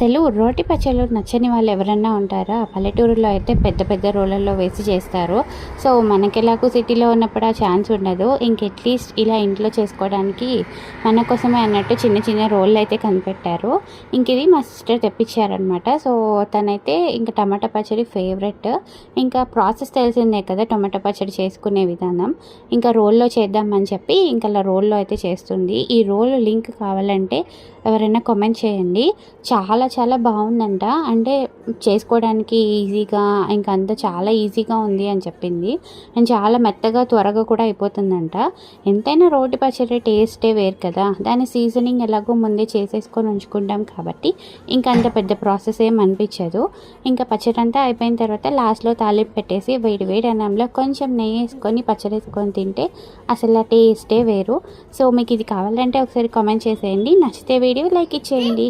అసలు రోటి పచ్చళ్ళు నచ్చని వాళ్ళు ఎవరన్నా ఉంటారా? పల్లెటూరులో అయితే పెద్ద పెద్ద రోళ్ళల్లో వేసి చేస్తారు. సో మనకెలాగూ సిటీలో ఉన్నప్పుడు ఆ ఛాన్స్ ఉండదు. ఇంక అట్లీస్ట్ ఇలా ఇంట్లో చేసుకోవడానికి మన కోసమే అన్నట్టు చిన్న చిన్న రోళ్ళు అయితే కనిపెట్టారు. ఇంక ఇది మా సిస్టర్ తెప్పించారనమాట సో తనైతే ఇంకా టమాటా పచ్చడి ఫేవరెట్. ఇంకా ప్రాసెస్ తెలిసిందే కదా టమాటా పచ్చడి చేసుకునే విధానం. ఇంకా రోల్లో చేద్దామని చెప్పి ఇంకా అలా రోల్లో అయితే చేస్తుంది. ఈ రోల్ లింక్ కావాలంటే ఎవరైనా కామెంట్ చేయండి. చాలా చాలా బాగుందంట. అంటే చేసుకోవడానికి ఈజీగా ఇంకా అంతా చాలా ఈజీగా ఉంది అని చెప్పింది. అండ్ చాలా మెత్తగా త్వరగా కూడా అయిపోతుందంట. ఎంతైనా రోటి పచ్చడి టేస్టే వేరు కదా. దాని సీజనింగ్ ఎలాగో ముందే చేసేసుకొని ఉంచుకుంటాం కాబట్టి ఇంకా అంత పెద్ద ప్రాసెస్ ఏం అనిపించదు. ఇంకా పచ్చడి అంతా అయిపోయిన తర్వాత లాస్ట్లో తాలింపు పెట్టేసి వేడి వేడి అన్నంలో కొంచెం నెయ్యి వేసుకొని పచ్చడి వేసుకొని తింటే అసలు ఆ టేస్టే వేరు. సో మీకు ఇది కావాలంటే ఒకసారి కామెంట్ చేసేయండి. నచ్చితే వీడియో లైక్ ఇచ్చేయండి.